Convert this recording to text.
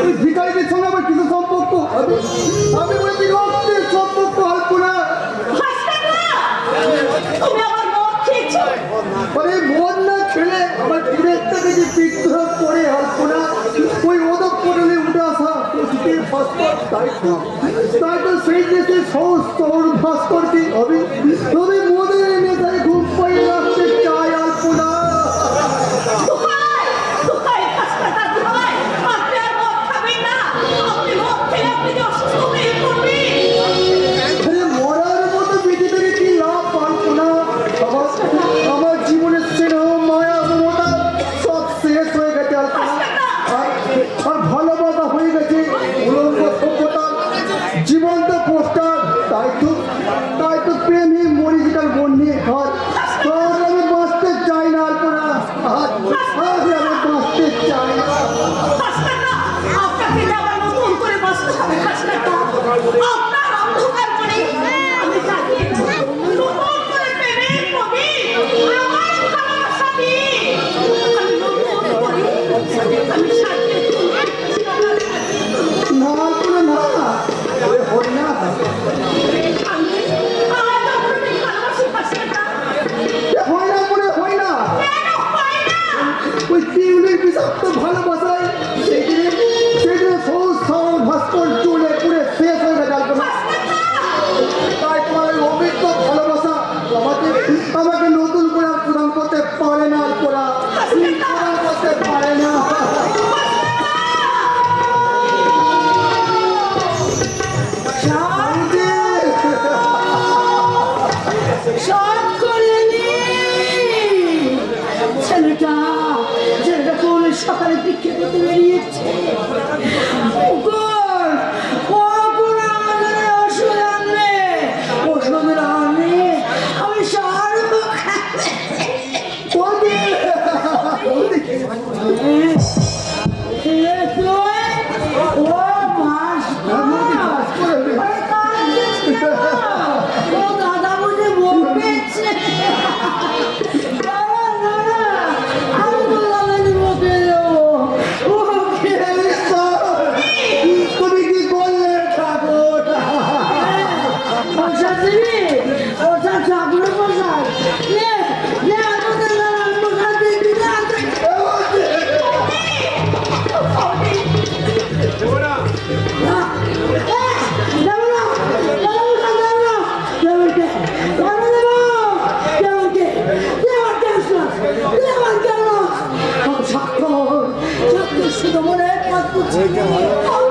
এই ভিকারিদের সঙ্গে আমার কিছু সম্পর্ক আমি আমি বলছি রক্তের সম্পর্ক হাসবো না। মানে মন না করে হাসবো না। ওই ওদক পটলে উঠে আসা অতীতের ভাস্কর তাই তো সেই দেশে সহজ সহজ ভাস্করকে আমি তবে 아! আমাকে নতুন করে পূরণ করতে পারে না ওরা করতে পারে না। ছেলেটা ছেলেটা কোন সকালে বিক্ষে করতে বেরিয়েছে Take it away.